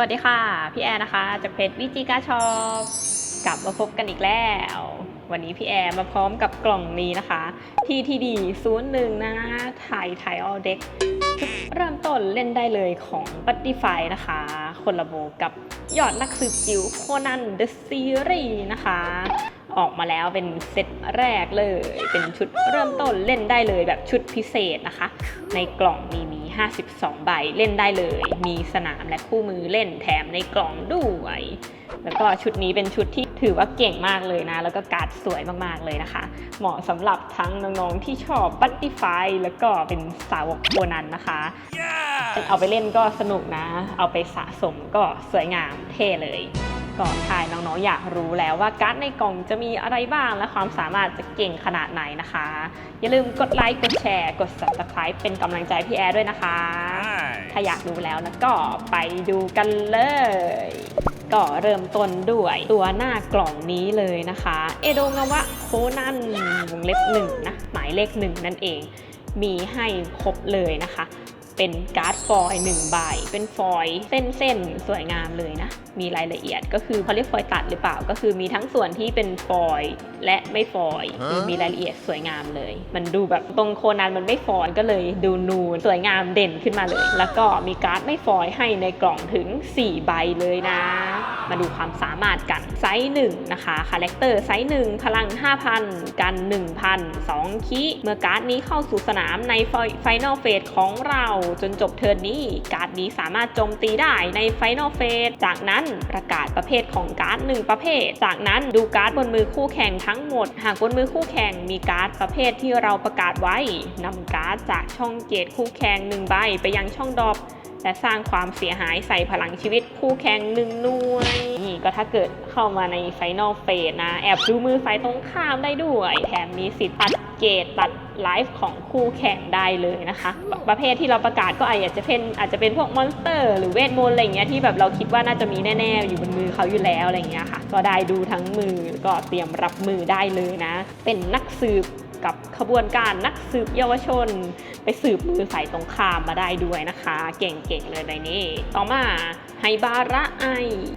วัสดีค่ะ พี่แอร์นะคะ จากเพจวิจิกาชอปกลับมาพบกันอีกแล้ว วันนี้พี่แอร์มาพร้อมกับกล่องนี้นะคะ TTD 01นย์หนึ่งนะถ่ายถ่ายออเด็กเริ่มต้นเล่นได้เลยของบัตติไฟนะคะ คนละโบกับยอดนักสืบจิ๋วโคนันเดอะซีรีส์นะคะ ออกมาแล้วเป็นเซตแรกเลย เป็นชุดเริ่มต้นเล่นได้เลยแบบชุดพิเศษนะคะ ในกล่องมีมี 52 ใบเล่นได้เลย มีสนามและคู่มือเล่นแถมในกล่องด้วย แล้วก็ชุดนี้เป็นชุดที่ถือว่าเก่งมากเลยนะ แล้วก็การ์ดสวยมากๆเลยนะคะ เหมาะสำหรับทั้งน้องๆที่ชอบบัตติไฟแล้วก็เป็นสาวกโคนันนะคะเอาไปเล่นก็สนุกนะ เอาไปสะสมก็สวยงามเท่เลย ก็ทายน้องๆ อยากรู้แล้วว่าการ์ดในกล่องจะมีอะไรบ้างและความสามารถจะเก่งขนาดไหนนะคะ อย่าลืมกดไลค์กดแชร์กด subscribe เป็นกำลังใจพี่แอร์ด้วยนะคะ ถ้าอยากรู้แล้วนะก็ไปดูกันเลย ก็เริ่มต้นด้วยตัวหน้ากล่องนี้เลยนะคะ เอโดงาวะโคนันวงเล็บหนึ่งนะหมายเลขหนึ่งนั่นเองมีให้ครบเลยนะคะ เป็นการ์ดฟอยล์หนึ่งใบ เป็นฟอยล์เส้นๆ สวยงามเลยนะ มีรายละเอียดก็คือเขาเรียกฟอยล์ตัดหรือเปล่า ก็คือมีทั้งส่วนที่เป็นฟอยล์และไม่ฟอยล์คือมีรายละเอียดสวยงามเลย มันดูแบบตรงโคนันมันไม่ฟอยล์ก็เลยดูนูนสวยงามเด่นขึ้นมาเลย แล้วก็มีการ์ดไม่ฟอยล์ให้ในกล่องถึง 4 ใบเลยนะ มาดูความสามารถกันไซส์หนึ่งนะคะคาแรคเตอร์ไซส์หนึ่งพลัง 5,000 กัน 1,000 2คีเมื่อการ์ดนี้เข้าสู่สนามในไฟนอลเฟสของเราจนจบเทิร์นนี้ การ์ดนี้สามารถโจมตีได้ในไฟนอลเฟสจากนั้นประกาศประเภทของการ์ดหนึ่งประเภท จากนั้นดูการ์ดบนมือคู่แข่งทั้งหมด หากบนมือคู่แข่งมีการ์ดประเภทที่เราประกาศไว้นำการ์ดจากช่องเกตคู่แข่งหนึ่งใบไปยังช่องดรอป และสร้างความเสียหายใส่พลังชีวิตคู่แข่งหนึ่งหน่วยนี่ก็ถ้าเกิดเข้ามาในไฟนอลเฟสนะ แอบดูมือฝ่ายตรงข้ามได้ด้วยแถมมีสิทธิ์ตัดเกตตัดไลฟ์ของคู่แข่งได้เลยนะคะปประเภทที่เราประกาศก็อาจจะเป็นอาจจะเป็นพวกมอนสเตอร์ หรือเวทมนต์อะไรเงี้ยที่แบบเราคิดว่าน่าจะมีแน่ๆ อยู่บนมือเขาอยู่แล้วอะไรเงี้ยค่ะ ก็ได้ดูทั้งมือก็เตรียมรับมือได้เลยนะ เป็นนักสืบ กับขบวนการนักสืบเยาวชน ไปสืบมือสายตรงข้ามมาได้ด้วยนะคะ เก่งๆเลยในนี้ ต่อมาไฮบาระไอ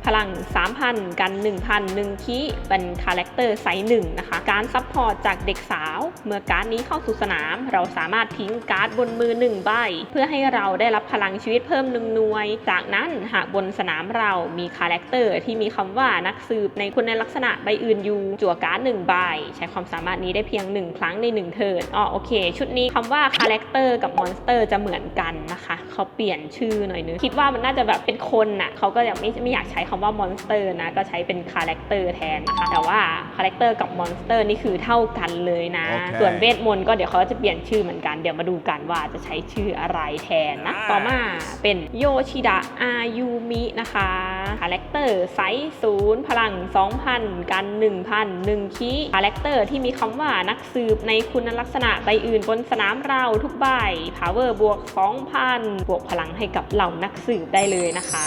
พลัง 3,000 กัน 1,000 1คีเป็นคาแรคเตอร์ไซส์หนึ่งนะคะ การซัพพอร์ตจากเด็กสาว เมื่อการ์ดนี้เข้าสู่สนาม เราสามารถทิ้งการ์ดบนมือ 1 ใบ เพื่อให้เราได้รับพลังชีวิตเพิ่มหนึ่งหน่วย จากนั้นหากบนสนามเรามีคาแรคเตอร์ที่มีคำว่านักสืบในคุณลักษณะใบอื่นอยู่จั่วการ์ดหนึ่งใบ ใช้ความสามารถนี้ได้เพียง 1 ครั้งใน 1 เทิร์นอ๋อโอเค ชุดนี้คำว่าคาแรคเตอร์กับมอนสเตอร์จะเหมือนกันนะคะเขาเปลี่ยนชื่อหน่อยนึงคิดว่ามันน่าจะแบบเป็นคนน่ะเขาก็ยังไม่ไม่อยากใช้คำว่ามอนสเตอร์นะ ก็ใช้เป็นคาแรคเตอร์แทนนะคะ แต่ว่าคาแรคเตอร์กับมอนสเตอร์นี่คือเท่ากันเลยนะโอเคส่วนเวทมนต์ก็เดี๋ยวเขาจะเปลี่ยนชื่อเหมือนกัน เดี๋ยวมาดูกันว่าจะใช้ชื่ออะไรแทนนะ ต่อมาเป็นโยชิดะอายุมินะคะ คาแรคเตอร์ไซส์ศูนย์พลัง 2,000 กัน 1,000 1คีคาแรคเตอร์ที่มีคำว่านักสืบในคุณลักษณะใบอื่นบนสนามเราทุกใบ power บวก 2,000 บวกพลังให้กับเหล่านักสืบได้เลยนะคะ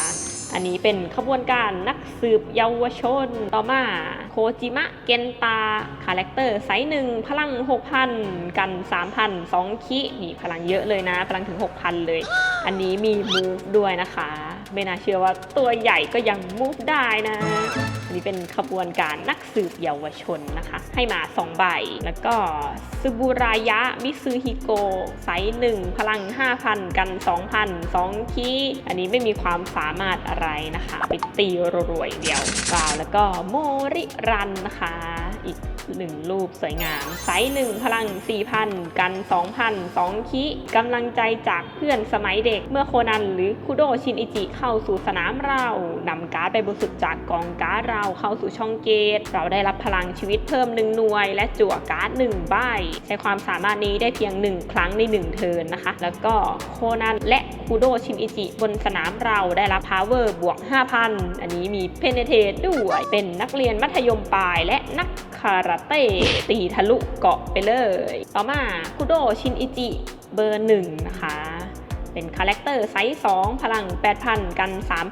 อันนี้เป็นขบวนการนักสืบเยาวชน ต่อมาโคจิมะเกนตา คาแรคเตอร์ไซส์หนึ่งพลัง 6,000 กัน 3,000 2คินี่พลังเยอะเลยนะ พลังถึง 6,000 เลย อันนี้มี move ด้วยนะคะ ไม่น่าเชื่อว่าตัวใหญ่ก็ยัง move ได้นะอั นี้เป็นขบวนการนักสืบเยาวชนนะคะ ให้มา 2 ใบ แล้วก็ซูบูรายะ มิซูฮิโกไซส์หนึ่งพลัง 5,000 กัน 2,000 2คีอันนี้ไม่มีความสามารถอะไรนะคะ ไปตีรวยเดียวเปล่าแล้วก็โมริรันนะคะอีก หนึ่งรูปสวยงาม ไซส์หนึ่งพลัง 4,000 กัน 2,000 2คีกำลังใจจากเพื่อนสมัยเด็ก เมื่อโคนันหรือคุโดชินอิจิเข้าสู่สนามเรานำการ์ดไปบริสุทธิ์จากกองการ์ดเราเข้าสู่ช่องเกต เราได้รับพลังชีวิตเพิ่มหนึ่งหน่วย และจั่วการ์ดหนึ่งใบ ใช้ความสามารถนี้ได้เพียงหนึ่งครั้งในหนึ่งเทิร์นนะคะ แล้วก็โคนันและคุโดชินอิจิบนสนามเราได้รับ power บวก 5,000 อันนี้มี penetrate ด้วยเป็นนักเรียนมัธยมปลายและนัก คาราเต้ตีทะลุเกาะไปเลย ต่อมาคุโดชินอิจิเบอร์หนึ่งนะคะ เป็นคาแรคเตอร์ไซส์2พลัง 8,000 กัน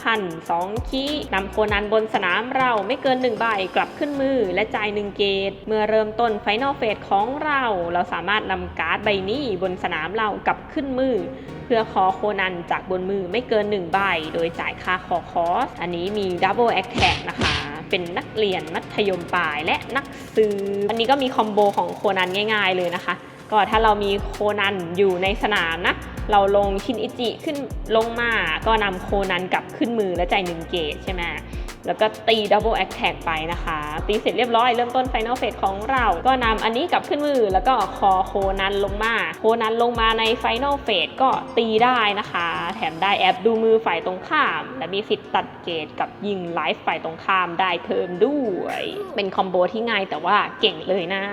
3,000 2คีนำโคนันบนสนามเราไม่เกิน 1 ใบกลับขึ้นมือและจ่าย 1 เกต เมื่อเริ่มต้นไฟนอลเฟสของเรา เราสามารถนำการ์ดใบนี้บนสนามเรากลับขึ้นมือเพื่อขอโคนันจากบนมือไม่เกิน 1 ใบ โดยจ่ายค่าคอคอส อันนี้มีดับเบิลแอคแท็กนะคะ เป็นนักเรียนมัธยมปลายและนักสืบอันนี้ก็มีคอมโบของโคนันง่าย ๆเลยนะคะ ก็ถ้าเรามีโคนันอยู่ในสนามนะ เราลงชินอิจิขึ้นลงมา ก็นำโคนันกลับขึ้นมือและจ่ายหนึ่งเกตใช่ไหม แล้วก็ตีดับเบิลแอคแท็กไปนะคะ ตีเสร็จเรียบร้อย เริ่มต้นไฟนอลเฟสของเรา ก็นำอันนี้กลับขึ้นมือ แล้วก็คอโคนันลงมา โคนันลงมาในไฟนอลเฟสก็ตีได้นะคะ แถมได้แอปดูมือฝ่ายตรงข้าม และมีสิทธิ์ตัดเกตกับยิงไลฟ์ฝ่ายตรงข้ามได้เพิ่มด้วย เป็นคอมโบที่ง่ายแต่ว่าเก่งเลยนะ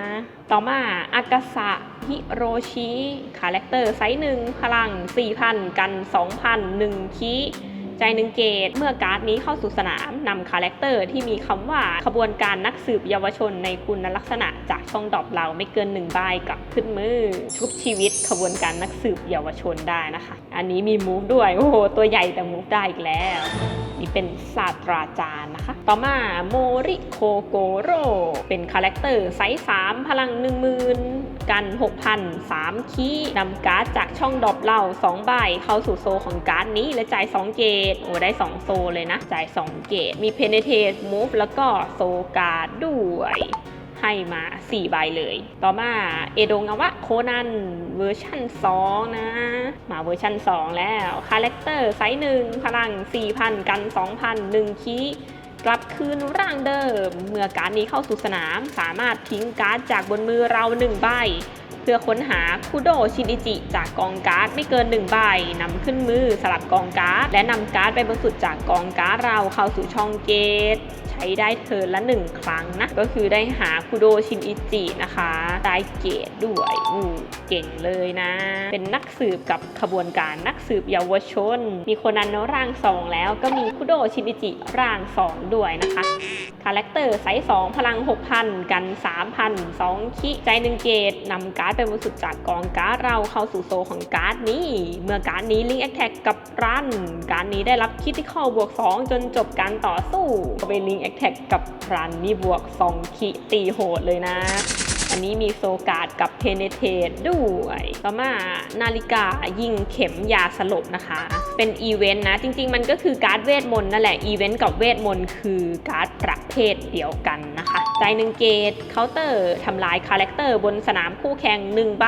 ต่อมาอากาสะฮิโรชิ คาแรคเตอร์ไซส์หนึ่งพลัง 4,000 กัน 2,000 1คี ใจหนึ่งเกต เมื่อการ์ดนี้เข้าสู่สนามนำคาแรคเตอร์ที่มีคำว่าขบวนการนักสืบเยาวชนในคุณลักษณะจากช่องดอปเราไม่เกินหนึ่งใบกลับขึ้นมือ ชุบชีวิตขบวนการนักสืบเยาวชนได้นะคะ อันนี้มีมูฟด้วย โอ้โห ตัวใหญ่แต่มูฟได้อีกแล้วนี่เป็นศาสตราจารย์นะคะ ต่อมาโมริโคโกโรเป็นคาแรคเตอร์ไซส์3พลัง 10,000 กัน6,000 3คีย์นำการ์ดจากช่องดรอปเรา2ใบเข้าสู่โซของการ์ดนี้และจ่าย 2 เกตโอ้ได้ 2 โซเลยนะ จ่าย 2 เกต มี Penetrate Move แล้วก็โซการ์ดด้วยให้มา 4 ใบเลย ต่อมาเอโดงาวะโคนันเวอร์ชัน2 นะ มาเวอร์ชัน2 แล้ว คาแรคเตอร์ไซส์1พลัง 4,000 กัน 2,000 1คีย์ กลับคืนร่างเดิม เมื่อการดนี้เข้าสู่สนาม สามารถทิ้งการ์ดจากบนมือเรา1ใบ เพื่อค้นหาคุโดชินอิจิจากกองการ์ดไม่เกิน1ใบนำขึ้นมือสลับกองการ์ดและนำการ์ดไปบนสุดจากกองการ์ดเราเข้าสู่ช่องเกต ช้ได้เทิร์นละ1 ครั้งนะ ก็คือได้หาคุโดชินอิจินะคะได้เกตด้วยอู้เก่งเลยนะ เป็นนักสืบกับขบวนการนักสืบเยาวชน มีคนนั้นร่าง2แล้วก็มีคุโดชินอิจิร่าง2ด้วยนะคะคาแรคเตอร์ไซส์2พลัง 6,000 กัน 3,000 2คิใจหนึ่งเกตนำการ์ดไปบนสุดจากกองการ์ดเราเข้าสู่โซของการ์ดนี้ เมื่อการ์ดนี้ลิงแอคแท็กกับรัน การ์ดนี้ได้รับคิติคอบวก 2 จนจบการต่อสู้ไปลิงแอคแท็กกับรันนี่บวก 2 คิตีโหดเลยนะ อันนี้มีโซกาดกับเพเนเทตด้วยต่อมานาฬิกายิงเข็มยาสลบนะคะ เป็นอีเวนต์นะ จริง ๆ มันก็คือการ์ดเวทมนต์นั่นแหละ อีเวนต์กับเวทมนต์คือการ์ดประเภทเดียวกันนะคะใจหนึ่งเกตเคาน์เตอร์ทำลายคาแรคเตอร์บนสนามคู่แข่ง1ใบ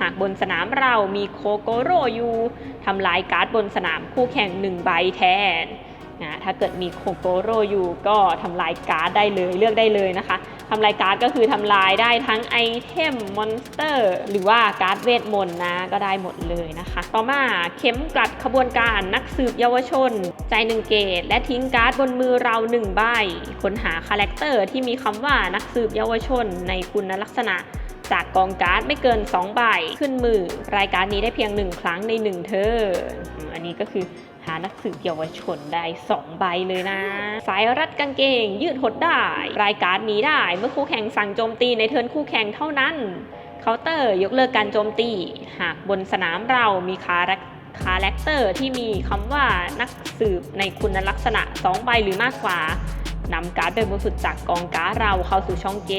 หากบนสนามเรามีโคโกโรอยู่ทำลายการ์ดบนสนามคู่แข่ง1ใบแทน นะถ้าเกิดมีโคโกโรอยู่ก็ทำลายการ์ดได้เลยเลือกได้เลยนะคะทำลายการ์ดก็คือทำลายได้ทั้งไอเทมมอนสเตอร์หรือว่าการ์ดเวทมนต์นะก็ได้หมดเลยนะคะ ต่อมาเข็มกลัดขบวนการนักสืบเยาวชน ใจหนึ่งเกต และทิ้งการ์ดบนมือเราหนึ่งใบค้นหาคาแรคเตอร์ที่มีคำว่านักสืบเยาวชนในคุณลักษณะจากกองการ์ดไม่เกิน 2 ใบ ขึ้นมือ รายการนี้ได้เพียง 1 ครั้งใน 1 เทิร์นอืมอันนี้ก็คือ หานักสืบเยาวชนได้ 2 ใบเลยนะ สายรัดกางเกง ยืดหดได้ รายการนี้ได้เมื่อคู่แข่งสั่งโจมตีในเทิร์นคู่แข่งเท่านั้นเคาน์เตอร์ยกเลิกการโจมตี หากบนสนามเรามีคาแรคคาแรคเตอร์ที่มีคำว่านักสืบในคุณลักษณะ 2 ใบหรือมากกว่า นำการ์ดไปบนสุดจากกองการ์ดเราเข้าสู่ช่องเก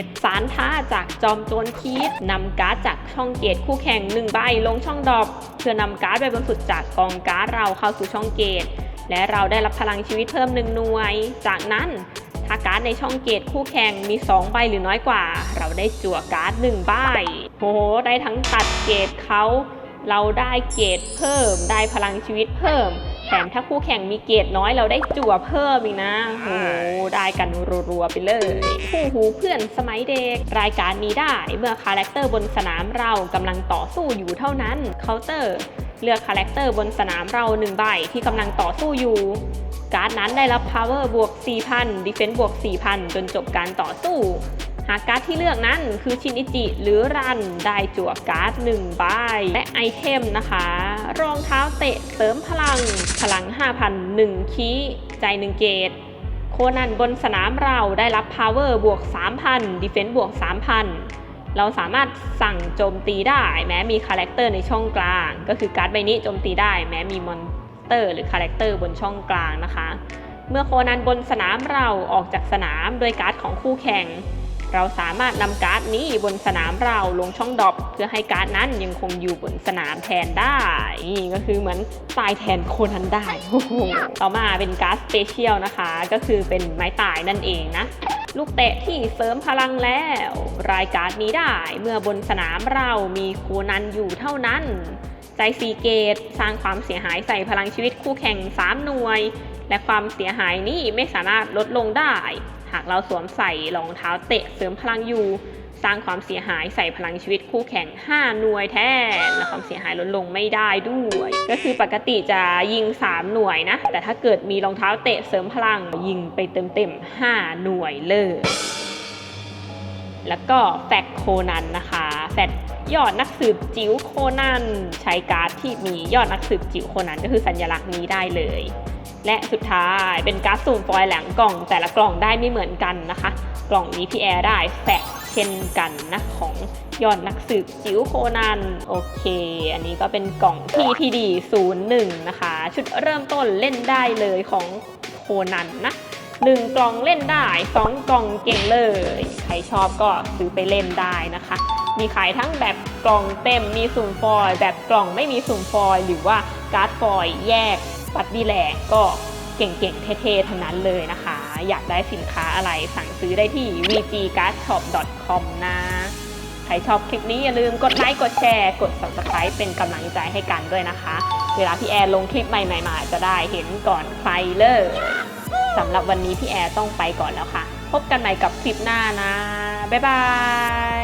ต สารท้าจากจอมโจรคีดนำการ์ดจากช่องเกตคู่แข่งหนึ่งใบลงช่องดอปเพื่อนำการ์ดไปบนสุดจากกองการ์ดเราเข้าสู่ช่องเกต และเราได้รับพลังชีวิตเพิ่มหนึ่งหน่วย จากนั้นถ้าการ์ดในช่องเกตคู่แข่งมี 2 ใบหรือน้อยกว่า เราได้จั่วการ์ด1ใบโหได้ทั้งตัดเกตเขาเราได้เกตเพิ่ม ได้พลังชีวิตเพิ่ม แถมถ้าคู่แข่งมีเกรดน้อยเราได้จั่วเพิ่มอีกนะโอ้โหได้กันรัวๆไปเลย คู่หูเพื่อนสมัยเด็ก รายการนี้ได้เมื่อคาแรคเตอร์บนสนามเรากำลังต่อสู้อยู่เท่านั้นเคาน์เตอร์เลือกคาแรคเตอร์บนสนามเรา1ใบที่กำลังต่อสู้อยู่ การ์ดนั้นได้รับ power บวก 4,000 defense บวก 4,000 จนจบการต่อสู้ หากการ์ดที่เลือกนั้นคือชินอิจิหรือรันได้จั่วการ์ด1ใบและไอเทมนะคะ รองเท้าเตะเสริมพลัง พลัง 5,000 1คีใจ1เกตโคนันบนสนามเราได้รับ power บวก 3,000 defense บวก 3,000 เราสามารถสั่งโจมตีได้แม้มีคาแรคเตอร์ในช่องกลาง ก็คือการ์ดใบนี้โจมตีได้แม้มีมอนเตอร์หรือคาแรคเตอร์บนช่องกลางนะคะ เมื่อโคนันบนสนามเราออกจากสนามโดยการ์ดของคู่แข่ง เราสามารถนำการ์ดนี้บนสนามเราลงช่องดรอปเพื่อให้การ์ดนั้นยังคงอยู่บนสนามแทนได้ นี่ก็คือเหมือนตายแทนโคนันได้ ต่อมาเป็นการ์ดสเปเชียลนะคะ ก็คือเป็นไม้ตายนั่นเองนะลูกเตะที่เสริมพลังแล้ว รายการดนี้ได้เมื่อบนสนามเรามีโคนันอยู่เท่านั้น ใจซีเกตสร้างความเสียหายใส่พลังชีวิตคู่แข่ง 3 หน่วย และความเสียหายนี้ไม่สามารถลดลงได้ หากเราสวมใส่รองเท้าเตะเสริมพลังอยู่ สร้างความเสียหายใส่พลังชีวิตคู่แข่ง 5 หน่วยแทนและความเสียหายลดลงไม่ได้ด้วย ก็คือปกติจะยิง 3 หน่วยนะ แต่ถ้าเกิดมีรองเท้าเตะเสริมพลังยิงไปเต็มๆ5หน่วยเลยแล้วก็แฟกโคนันนะคะ แฟกยอดนักสืบจิ๋วโคนันใช้การ์ดที่มียอดนักสืบจิ๋วโคนันก็คือสัญลักษณ์นี้ได้เลย และสุดท้ายเป็นการ์ดสุ่มฟอยล์หลังกล่อง แต่ละกล่องได้ไม่เหมือนกันนะคะ กล่องนี้พี่แอร์ได้แฟกเช่นกันนะของยอดนักสืบจิ๋วโคนันโอเค อันนี้ก็เป็นกล่อง TTD 01 นะคะ ชุดเริ่มต้นเล่นได้เลยของโคนันนะหนึ่งกล่องเล่นได้สองกล่องเก่งเลย ใครชอบก็ซื้อไปเล่นได้นะคะ มีขายทั้งแบบกล่องเต็มมีสุ่มฟอยล์แบบกล่องไม่มีสุ่มฟอยล์หรือว่าการ์ดฟอยล์แยก ปัดดีแลกก็เก่งๆ เท่ๆ ทั้งนั้นเลยนะคะ อยากได้สินค้าอะไรสั่งซื้อได้ที่ vgcardshop.com นะ ใครชอบคลิปนี้อย่าลืมกดไลค์ กดแชร์ กด subscribe เป็นกำลังใจให้กันด้วยนะคะ เวลาพี่แอร์ลงคลิปใหม่ๆมาจะได้เห็นก่อนใครเลยสำหรับวันนี้พี่แอร์ต้องไปก่อนแล้วค่ะ พบกันใหม่กับคลิปหน้านะ บ๊ายบาย